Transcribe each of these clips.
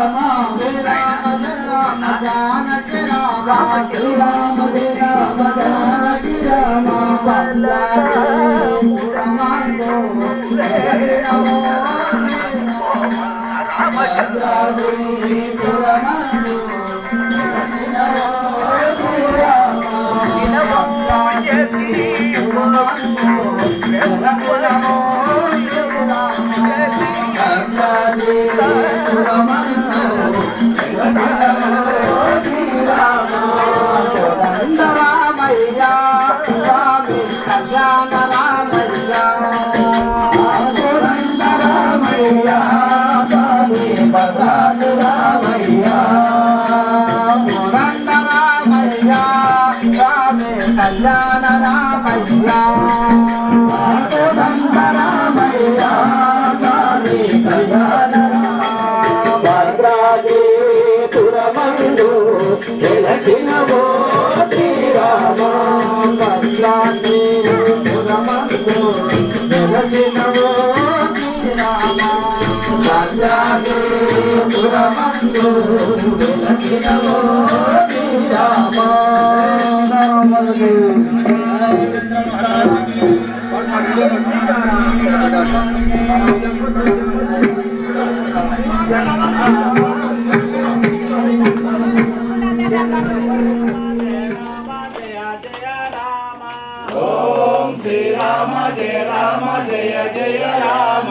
రామ జయ రామ జయ రామ జానకి రామ జయ రామ జయ రామ జానకి రామ వల్లభే పురమందు జయ నమో వల్లభే పురమందు జయ పురమందు వెలసినవో శ్రీరామ ఓం శ్రీరామ జయ రామ జయ జయ రామ.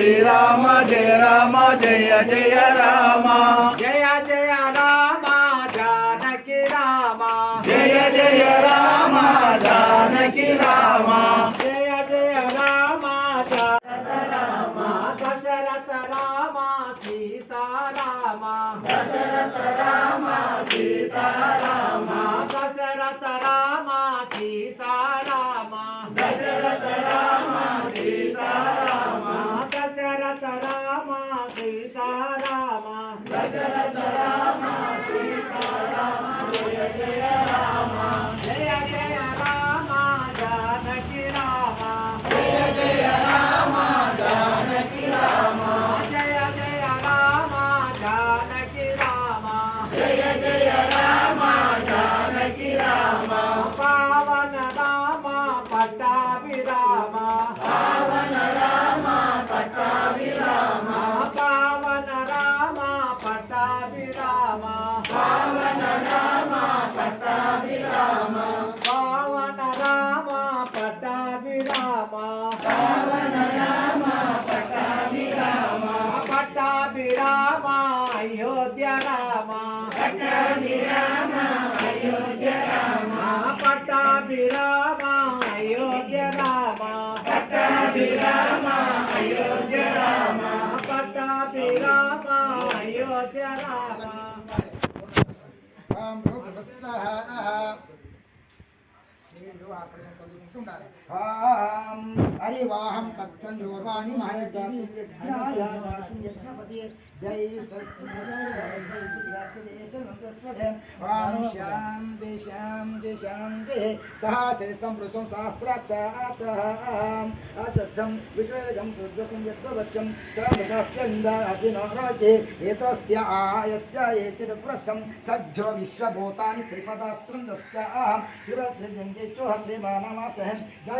శ్రీరామ జయ రామ జయ జయ రామ. జయ జయ రామ జానకి రామ. జయ జయ రామ జానకి రామ. జయ జయ రామ దశరథ రామ దశరథ రామ సీతారామ దశరథ రామ సీతారామ దశరథ రామ సీతారామ ఓం రూపస్వహ ఆ ప్రశ్న చదువుకుంటూ ఉండాలి. अरे वाहम तत्संजोर्वाणी महायज्ञापति जय स्वस्तिशां दिशां दिशां देः सहस्रं पृथं सहस्राक्षातम् अतद्धं विश्वजं सुद्वकं यद्वचम् समृतस्यन्दाधिनोजे एतस्य आयस्य एतिरप्रशं सज्जो विश्वभूतानि त्रिपदास्त्रन्दस्य अहं शिवत्रिजङ्गे चोहत्रिमानमासहन् जय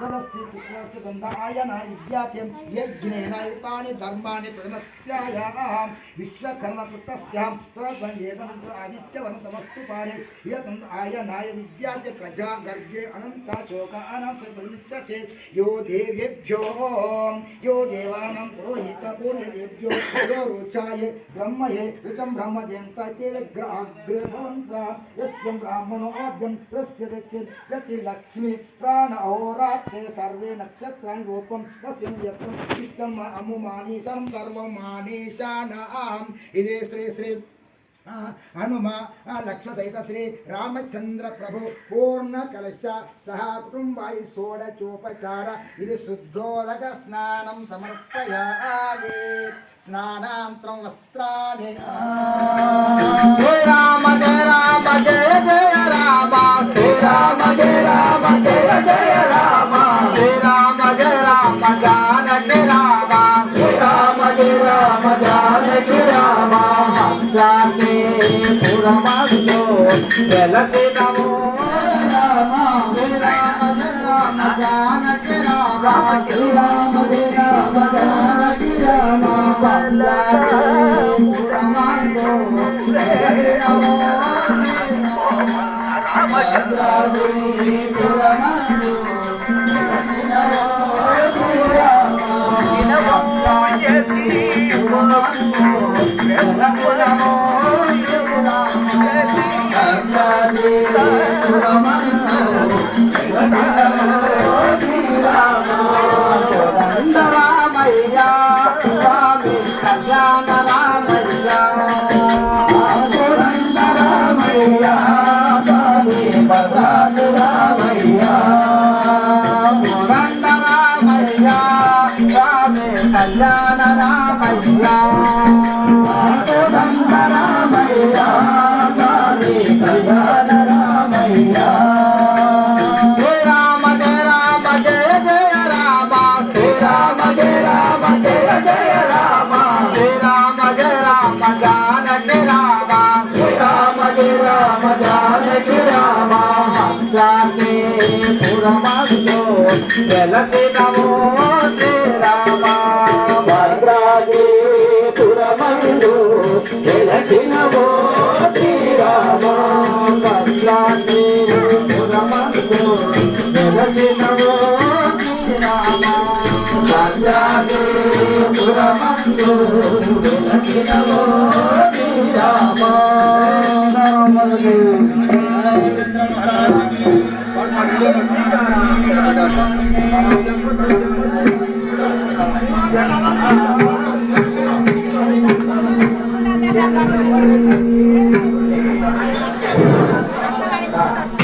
वदस्ति पुत्रस्य गन्धायन विद्यात्यं यज्ञेन प्रजा गर्भे अनन्ता शोकानां सतमिच्छते यो देवेभ्यो यो देवानां पुरोहितपूर्वदेभ्यो यो रोचाये ब्रह्मये ऋचं ब्रह्मजयन्ता ते ग्रहग्रहन्त्रा यस्य ब्राह्मणो आद्यं तस्य गति लक्ष्मी प्राण హోరాత్రే సర్వే నక్షత్రాన్ని రూపం తస్యం యత్నం ఇష్టం అముమానీసం సర్వమానేశానాహం ఇదే శ్రీ శ్రీ హనుమ లక్ష్మ సహిత శ్రీ రామచంద్ర ప్రభు పూర్ణ కలశ సహా కుటుంబాయి షోడచోపచార ఇది శుద్ధోదక స్నానం సమర్పయాలి స్నానాంతరం వస్త్రాన్ని రామదే వెలసి నమో రామ రామ రామ జానకి రామ శ్రీ రామ రామ జానకి రామ వల్లభే పురమస్తో వెలసి నమో శ్రీ రామ భద్రాది పురమందు వెలసి నమో శ్రీ రామ నమో శ్రీ రామ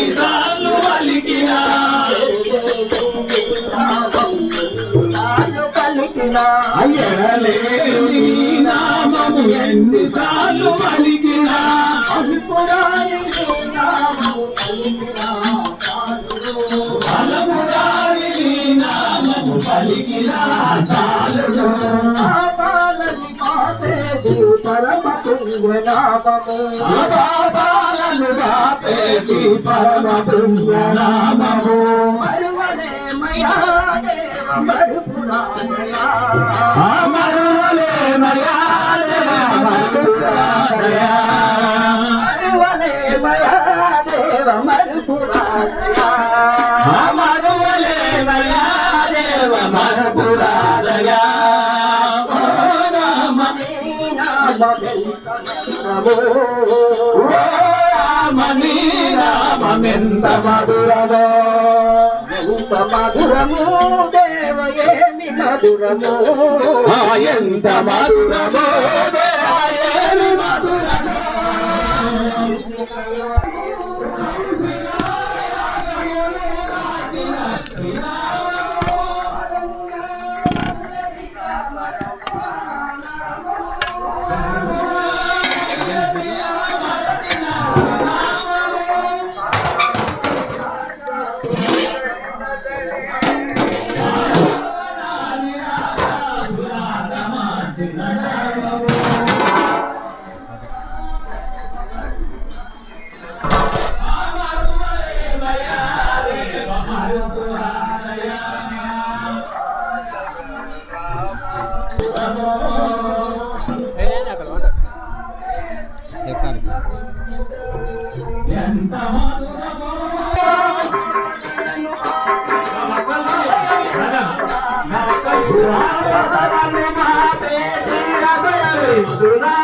ఎన్నిసార్లు అలికినా. అయ్యలేని నామము. పాపాలను పరమ మరువలేమయా మర్యాద మరుపురాదయా మరువలేమయా దేవ మరుపురాజయా ఓ రామ మధురమో ఎంత మధురము దేవ ఏమి మధురము ఎంత మధురమో మధురమో Sudha, Sudha, Sudha, Sudha, Sudha, Sudha,